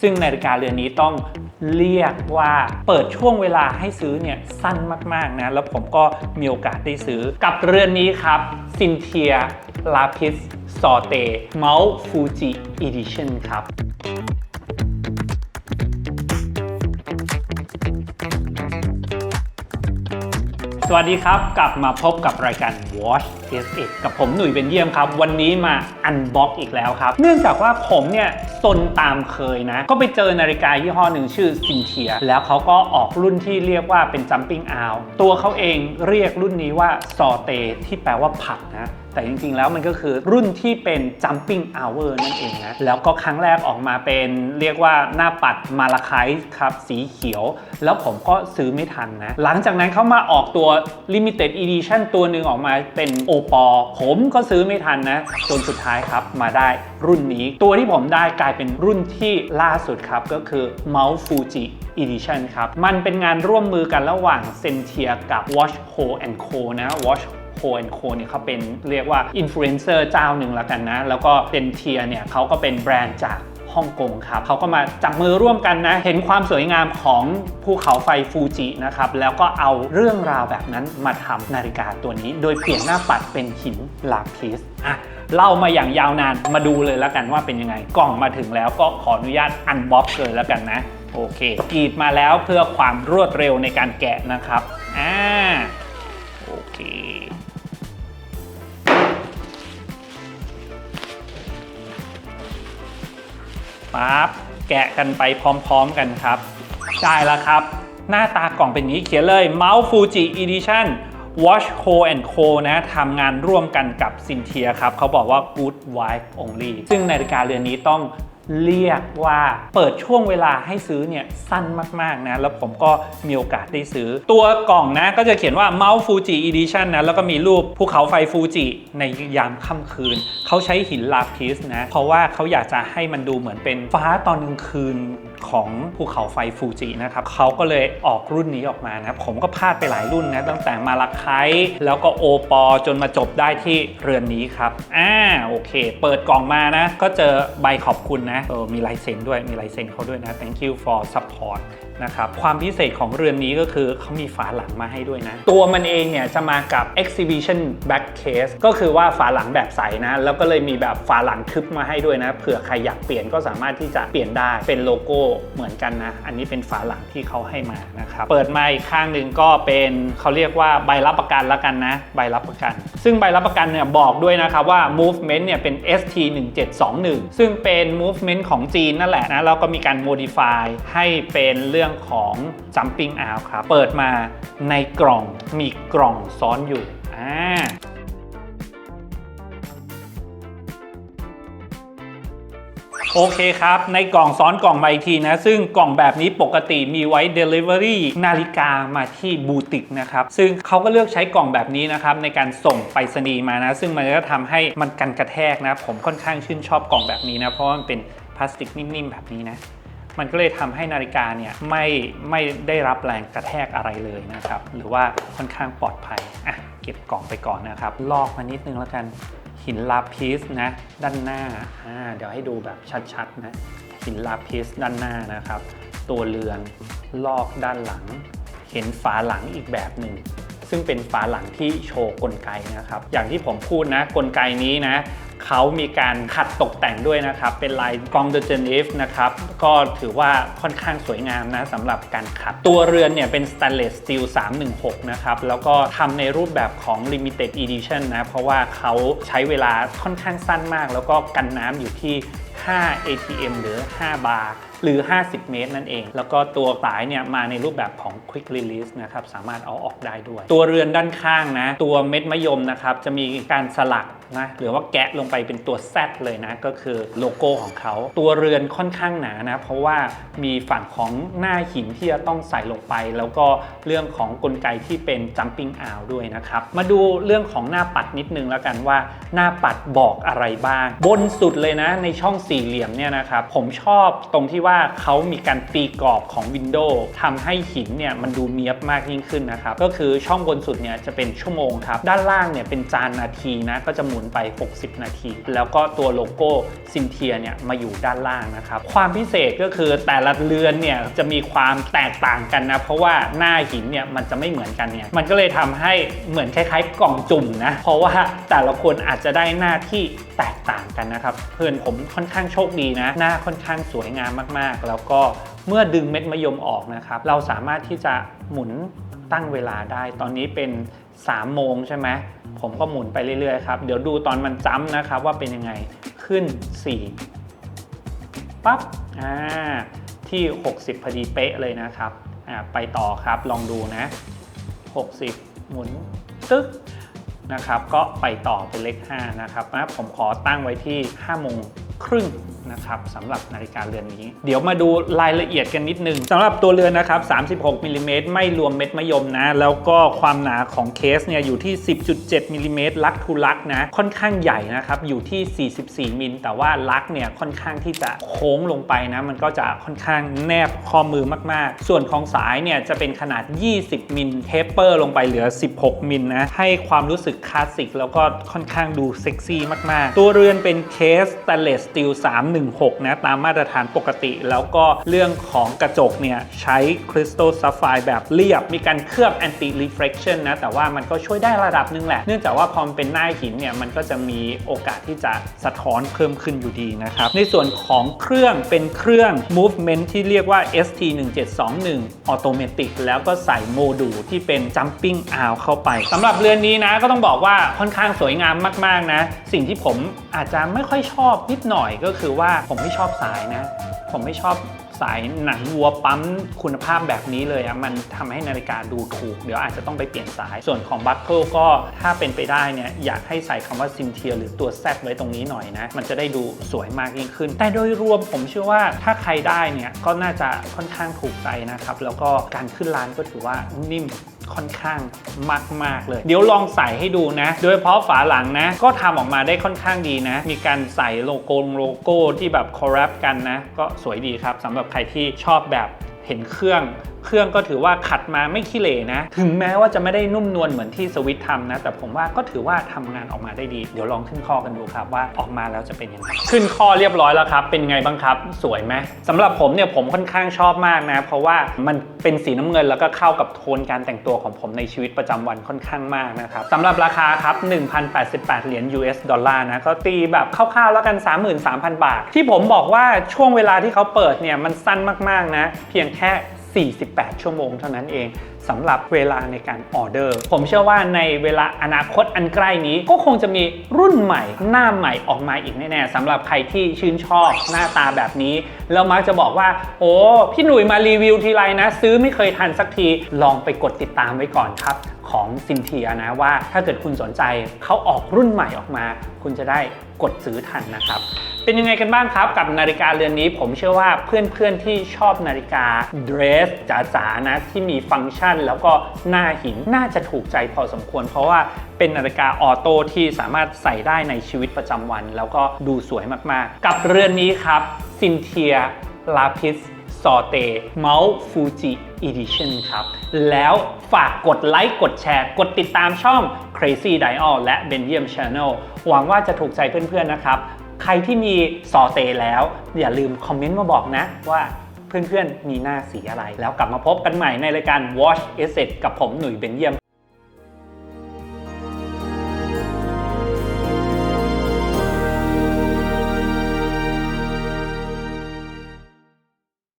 ซึ่งนาฬิกาเรือนนี้ต้องเรียกว่าเปิดช่วงเวลาให้ซื้อเนี่ยสั้นมากๆนะ แล้วผมก็มีโอกาสได้ซื้อกับเรือนนี้ครับซินเทียลาพิสซอเตเมาส์ฟูจิอีดิชั่นครับ สวัสดีครับ กลับมาพบกับรายการ Watch S1 กับผมหนุ่ยเป็นเยี่ยมครับ วันนี้มาอันบ็อกอีกแล้วครับ เนื่องจากว่าผมเนี่ยตนตามเคยนะ ก็ไปเจอนาฬิกายี่ห้อหนึ่งชื่อซินเทียแล้วเขาก็ออกรุ่นที่เรียกว่าเป็น jumping out ตัวเขาเองเรียกรุ่นนี้ว่าซอเตที่แปลว่าผักนะ แต่จริงๆแล้วมันก็คือรุ่นที่เป็น jumping hour นั่นเองนะ แล้วก็ครั้งแรกออกมาเป็นเรียกว่าหน้าปัดมาลาไคส์ครับสีเขียว แล้วผมก็ซื้อไม่ทันนะ หลังจากนั้นเขามาออกตัว limited edition ตัวหนึ่งออกมาเป็นโอปอผมก็ซื้อไม่ทันนะ จนสุดท้ายครับมาได้รุ่นนี้ ตัวที่ผมได้กลายเป็นรุ่นที่ล่าสุดครับ ก็คือ Mount Fuji Edition ครับ มันเป็นงานร่วมมือกันระหว่างเซนเทียกับ Watch Co Co นะ Watch โคแอนโคเนี่ยเขาเป็นเรียกว่าอินฟลูเอนเซอร์เจ้าหนึ่งแล้วกันนะ แล้วก็เซนเทียเนี่ยเขาก็เป็นแบรนด์จากฮ่องกงครับเขาก็มาจับมือร่วมกันนะ เห็นความสวยงามของภูเขาไฟฟูจินะครับ แล้วก็เอาเรื่องราวแบบนั้นมาทำนาฬิกาตัวนี้ โดยเปลี่ยนหน้าปัดเป็นหินลาพิสอะเล่ามาอย่างยาวนานมาดูเลยแล้วกันว่าเป็นยังไง กล่องมาถึงแล้วก็ขออนุญาตอันบ็อกซ์เลยแล้วกันนะ โอเคกรีดมาแล้วเพื่อความรวดเร็วในการแกะนะครับ อ่า โอเค ปั๊บแกะกันไปพร้อมๆกันครับ ได้แล้วครับ หน้าตากล่องเป็นอย่างนี้เขียนเลย Mount Fuji Edition Watch Co Co นะทำงานร่วมกันกับซินเทียครับ เขาบอกว่า Good Wife Only ซึ่งนาฬิกาเรือนนี้ต้อง เรียกว่าเปิดช่วงเวลาให้ซื้อเนี่ยสั้นมากๆนะ แล้วผมก็มีโอกาสได้ซื้อ ตัวกล่องนะก็จะเขียนว่า Mount Fuji Edition นะ แล้วก็มีรูปภูเขาไฟฟูจิในยามค่ำคืน เขาใช้หินลาพิสนะ เพราะว่าเขาอยากจะให้มันดูเหมือนเป็นฟ้าตอนกลางคืน ของภูเขาไฟฟูจินะครับเขาก็เลยออกรุ่นนี้ออกมานะผมก็พลาดไปหลายรุ่นนะตั้งแต่มาลาไคแล้วก็โอปอจนมาจบได้ที่เรือนนี้ครับอ่าโอเค เปิดกล่องมานะ ก็เจอใบขอบคุณนะเออมีลายเซ็นด้วยมีลายเซ็นเขาด้วยนะ thank you for support นะครับความพิเศษของเรือนนี้ก็คือเขามีฝาหลังมาให้ด้วยนะ ตัวมันเองเนี่ยจะมากับ exhibition back case ก็คือว่าฝาหลังแบบใสนะ แล้วก็เลยมีแบบฝาหลังทึบมาให้ด้วยนะ เผื่อใครอยากเปลี่ยนก็สามารถที่จะเปลี่ยนได้เป็นโลโก้เหมือนกันนะ อันนี้เป็นฝาหลังที่เขาให้มานะครับเปิดมาอีกข้างหนึ่งก็เป็นเขาเรียกว่าใบรับประกันแล้วกันนะ ใบรับประกัน ซึ่งใบรับประกันเนี่ยบอกด้วยนะครับว่า movement เนี่ยเป็น ST 1721ซึ่งเป็น movement ของจีนนั่นแหละนะแล้วก็มีการ modify ให้เป็นเรื่องของ jumping out ครับ เปิดมาในกล่องมีกล่องซ้อนอยู่อ่าโอเคครับ ในกล่องซ้อนกล่องมาอีกทีนะ ซึ่งกล่องแบบนี้ปกติมีไว้ Delivery นาฬิกามาที่บูติกนะครับ ซึ่งเขาก็เลือกใช้กล่องแบบนี้นะครับ ในการส่งไปรษณีย์มานะ ซึ่งมันก็ทำให้มันกันกระแทกนะ ผมค่อนข้างชื่นชอบกล่องแบบนี้นะ เพราะมันเป็นพลาสติกนิ่มๆแบบนี้นะ มันก็เลยทำให้นาฬิกาเนี่ยไม่ไม่ได้รับแรงกระแทกอะไรเลยนะครับ หรือว่าค่อนข้างปลอดภัยอะเก็บกล่องไปก่อนนะครับ ลอกมานิดนึงแล้วกันหินลาพิสนะด้านหน้าอ่าเดี๋ยวให้ดูแบบชัดๆนะหินลาพิสด้านหน้านะครับ ตัวเรือนลอกด้านหลัง เห็นฝาหลังอีกแบบหนึ่งซึ่งเป็นฝาหลังที่โชว์กลไกนะครับ อย่างที่ผมพูดนะกลไกนี้นะ เขามีการขัดตกแต่งด้วยนะครับ เป็นลายกองเดอร์เจนิฟนะครับ ก็ถือว่าค่อนข้างสวยงามนะสำหรับการขัด ตัวเรือนเนี่ยเป็น stainless steel 316 นะครับ แล้วก็ทำในรูปแบบของ limited edition นะ เพราะว่าเขาใช้เวลาค่อนข้างสั้นมาก แล้วก็กันน้ำอยู่ที่ 5 ATM หรือ 5 บาร์หรือ 50 เมตรนั่นเอง แล้วก็ตัวสายเนี่ยมาในรูปแบบของ quick release นะครับ สามารถเอาออกได้ด้วย ตัวเรือนด้านข้างนะ ตัวเม็ดมะยมนะครับ จะมีการสลัก นะหรือว่าแกะลงไปเป็นตัว Z เลยนะ ก็คือโลโก้ของเขา ตัวเรือนค่อนข้างหนานะ เพราะว่ามีฝั่งของหน้าหินที่จะต้องใส่ลงไป แล้วก็เรื่องของกลไกที่เป็น jumping out ด้วยนะครับ มาดูเรื่องของหน้าปัดนิดนึงแล้วกันว่าหน้าปัดบอกอะไรบ้าง บนสุดเลยนะ ในช่องสี่เหลี่ยมเนี่ยนะครับผมชอบตรงที่ว่าเขามีการตีกรอบของวินโดว์ทำให้หินเนี่ยมันดูเนียบมากยิ่งขึ้นนะครับก็คือช่องบนสุดเนี่ยจะเป็นชั่วโมงครับด้านล่างเนี่ยเป็นจานนาทีนะก็จะหมุนมุนไป 60 นาที แล้วก็ตัวโลโก้ซินเทียเนี่ยมาอยู่ด้านล่างนะครับ ความพิเศษก็คือแต่ละเรือนเนี่ยจะมีความแตกต่างกันนะ เพราะว่าหน้าหินเนี่ยมันจะไม่เหมือนกันเนี่ยมันก็เลยทำให้เหมือนคล้ายๆ กล่องจุ่มนะ เพราะว่าแต่ละคนอาจจะได้หน้าที่แตกต่างกันนะครับเพื่อนผมค่อนข้างโชคดีนะ หน้าค่อนข้างสวยงามมากๆ แล้วก็เมื่อดึงเม็ดมะยมออกนะครับ เราสามารถที่จะหมุนตั้งเวลาได้ ตอนนี้เป็น 3 โมงใช่ไหมผมก็หมุนไปเรื่อยๆครับ เดี๋ยวดูตอนมันจ้ำนะครับว่าเป็นยังไงขึ้น 4 ปั๊บอ่าที่ 60 พอดีเป๊ะเลยนะครับอ่าไปต่อครับลองดูนะ 60 หมุนตึ๊กนะครับ ก็ไปต่อเป็นเลข5นะครับนะผมขอตั้งไว้ที่5โมงครึ่ง นะครับสำหรับนาฬิกาเรือนนี้ เดี๋ยวมาดูรายละเอียดกันนิดนึงสำหรับตัวเรือนนะครับ 36มิลลิเมตรไม่รวมเม็ดมะยมนะ แล้วก็ความหนาของเคสเนี่ยอยู่ที่ 10.7มิลลิเมตรลักทูลักนะค่อนข้างใหญ่นะครับอยู่ที่ 44มิลแต่ว่าลักเนี่ยค่อนข้างที่จะโค้งลงไปนะ มันก็จะค่อนข้างแนบข้อมือมาก ๆ ส่วนของสายเนี่ยจะเป็นขนาด 20 มิลเทปเปอร์ลงไปเหลือ 16 มิลนะให้ความรู้สึกคลาสสิกแล้วก็ค่อนข้างดูเซ็กซี่มาก ๆ ตัวเรือนเป็นเคสสแตนเลสสตีล16 นะ ตามมาตรฐานปกติ แล้วก็เรื่องของกระจกเนี่ย ใช้คริสตัลซัฟไฟแบบเรียบ มีการเคลือบ anti reflection นะ แต่ว่ามันก็ช่วยได้ระดับหนึงแหละ เนื่องจากว่าพอมเป็นหน้าหินเนี่ย มันก็จะมีโอกาสที่จะสะท้อนเพิ่มขึ้นอยู่ดีนะครับ ในส่วนของเครื่องเป็นเครื่อง movement ที่เรียกว่า ST 1721 Automatic แล้วก็ใส่โมดูลที่เป็น jumping arm เข้าไปสำหรับเรือนนี้นะก็ต้องบอกว่าค่อนข้างสวยงามมากๆนะ สิ่งที่ผมอาจจะไม่ค่อยชอบนิดหน่อยก็คือว่าผมไม่ชอบสายนะ ผมไม่ชอบสายหนังวัวปั๊มคุณภาพแบบนี้เลยอะมันทำให้นาฬิกาดูถูก เดี๋ยวอาจจะต้องไปเปลี่ยนสายส่วนของบัคเกิลก็ถ้าเป็นไปได้เนี่ยอยากให้ใส่คำว่าซิมเทียหรือตัวแซไว้ตรงนี้หน่อยนะ มันจะได้ดูสวยมากยิ่งขึ้น แต่โดยรวมผมเชื่อว่าถ้าใครได้เนี่ยก็น่าจะค่อนข้างถูกใจนะครับ แล้วก็การขึ้นร้านก็ถือว่านิ่ม ค่อนข้างมาก ๆ เลย เดี๋ยวลองใส่ให้ดูนะ โดยเฉพาะฝาหลังนะ ก็ทำออกมาได้ค่อนข้างดีนะ มีการใส่โลโก้โลโก้ที่แบบคอร์รัปกันนะ ก็สวยดีครับสำหรับใครที่ชอบแบบ เห็นเครื่องเครื่องก็ถือว่าขัดมาไม่ขี้เหร่นะ ถึงแม้ว่าจะไม่ได้นุ่มนวลเหมือนที่สวิตทำนะ แต่ผมว่าก็ถือว่าทำงานออกมาได้ดี เดี๋ยวลองขึ้นข้อกันดูครับว่าออกมาแล้วจะเป็นยังไง ขึ้นข้อเรียบร้อยแล้วครับ เป็นไงบ้างครับ สวยไหมสำหรับผมเนี่ยผมค่อนข้างชอบมากนะ เพราะว่ามันเป็นสีน้ำเงินแล้วก็เข้ากับโทนการแต่งตัวของผมในชีวิตประจำวันค่อนข้างมากนะครับสำหรับราคาครับ1,088 เหรียญ US ดอลลาร์นะ ก็ตีแบบคร่าวๆแล้วกัน 33,000 บาท ที่ผมบอกว่าช่วงเวลาที่เขาเปิดเนี่ยมันสั้นมากๆนะ เพียงแแค่ 48 ชั่วโมงเท่านั้นเองสำหรับเวลาในการออเดอร์ ผมเชื่อว่าในเวลาอนาคตอันใกล้นี้ ก็คงจะมีรุ่นใหม่หน้าใหม่ออกมาอีกแน่ๆสำหรับใครที่ชื่นชอบหน้าตาแบบนี้ แล้วมักจะบอกว่า โอ้พี่หนุ่ยมารีวิวทีไรนะ ซื้อไม่เคยทันสักทีลองไปกดติดตามไว้ก่อนครับของซินเทียนะว่าถ้าเกิดคุณสนใจเขาออกรุ่นใหม่ออกมา คุณจะได้กดซื้อทันนะครับเป็นยังไงกันบ้างครับกับนาฬิกาเรือนนี้ ผมเชื่อว่าเพื่อนๆที่ชอบนาฬิกาเดรสจ๋าๆนะที่มีฟังก์ชัน แล้วก็หน้าหินน่าจะถูกใจพอสมควร เพราะว่าเป็นนาฬิกาออโต้ที่สามารถใส่ได้ในชีวิตประจำวัน แล้วก็ดูสวยมากๆ กับเรือนนี้ครับซินเทียลาพิสซอเตเมาส์ฟูจิอีดิชันครับ แล้วฝากกดไลค์กดแชร์ กดติดตามช่อง Crazy Dial และ b e n y a m Channel หวังว่าจะถูกใจเพื่อนๆนะครับ ใครที่มีซอเตแล้ว อย่าลืมคอมเมนต์มาบอกนะว่าเพื่อนๆ มีหน้าสีอะไร แล้วกลับมาพบกันใหม่ในรายการ Watch Asset กับผมหนุ่ยเบนเยี่ยม